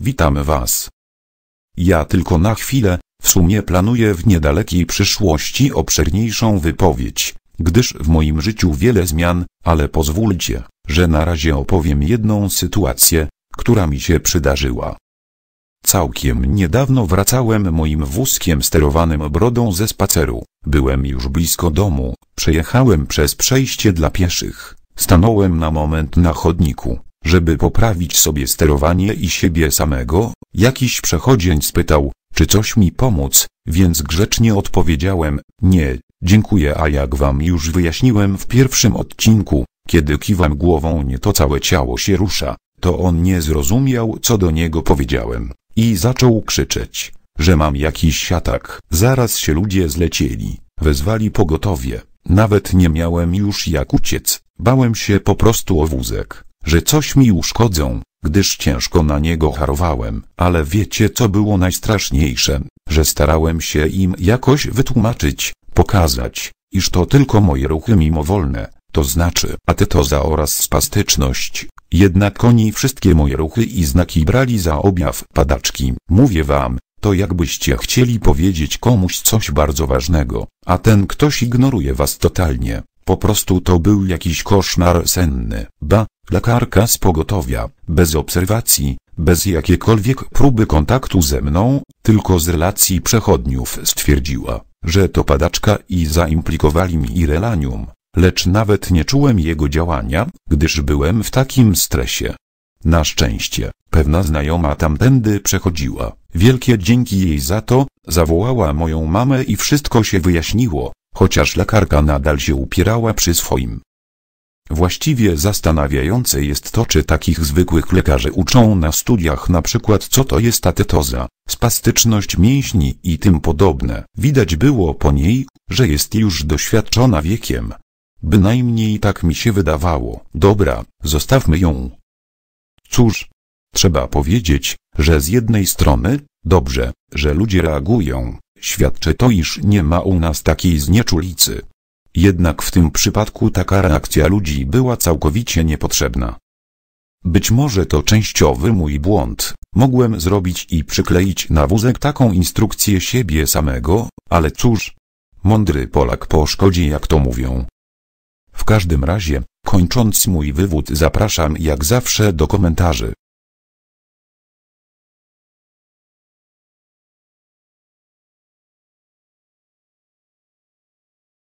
Witamy Was. Ja tylko na chwilę, w sumie planuję w niedalekiej przyszłości obszerniejszą wypowiedź, gdyż w moim życiu wiele zmian, ale pozwólcie, że na razie opowiem jedną sytuację, która mi się przydarzyła. Całkiem niedawno wracałem moim wózkiem sterowanym brodą ze spaceru. Byłem już blisko domu, przejechałem przez przejście dla pieszych. Stanąłem na moment na chodniku, żeby poprawić sobie sterowanie i siebie samego. Jakiś przechodzień spytał, czy coś mi pomóc, więc grzecznie odpowiedziałem, nie, dziękuję a jak wam już wyjaśniłem w pierwszym odcinku, kiedy kiwam głową nie to całe ciało się rusza, to on nie zrozumiał co do niego powiedziałem i zaczął krzyczeć, że mam jakiś atak. Zaraz się ludzie zlecieli, wezwali pogotowie. Nawet nie miałem już jak uciec, bałem się po prostu o wózek, że coś mi uszkodzą, gdyż ciężko na niego harowałem, ale wiecie co było najstraszniejsze, że starałem się im jakoś wytłumaczyć, pokazać, iż to tylko moje ruchy mimowolne, to znaczy atytoza oraz spastyczność. Jednak oni wszystkie moje ruchy i znaki brali za objaw padaczki. Mówię wam, to jakbyście chcieli powiedzieć komuś coś bardzo ważnego, a ten ktoś ignoruje was totalnie. Po prostu to był jakiś koszmar senny. Ba, lekarka z pogotowia, bez obserwacji, bez jakiekolwiek próby kontaktu ze mną, tylko z relacji przechodniów stwierdziła, że to padaczka i zaimplikowali mi irelanium, lecz nawet nie czułem jego działania, gdyż byłem w takim stresie. Na szczęście, pewna znajoma tamtędy przechodziła. Wielkie dzięki jej za to, zawołała moją mamę i wszystko się wyjaśniło, chociaż lekarka nadal się upierała przy swoim. Właściwie zastanawiające jest to, czy takich zwykłych lekarzy uczą na studiach na przykład co to jest atetoza, spastyczność mięśni i tym podobne. Widać było po niej, że jest już doświadczona wiekiem. Bynajmniej tak mi się wydawało. Dobra, zostawmy ją. Cóż, trzeba powiedzieć, że z jednej strony, dobrze, że ludzie reagują, świadczy to iż nie ma u nas takiej znieczulicy. Jednak w tym przypadku taka reakcja ludzi była całkowicie niepotrzebna. Być może to częściowy mój błąd, mogłem zrobić i przykleić na wózek taką instrukcję siebie samego, ale cóż, mądry Polak po szkodzie jak to mówią. W każdym razie, kończąc mój wywód zapraszam jak zawsze do komentarzy.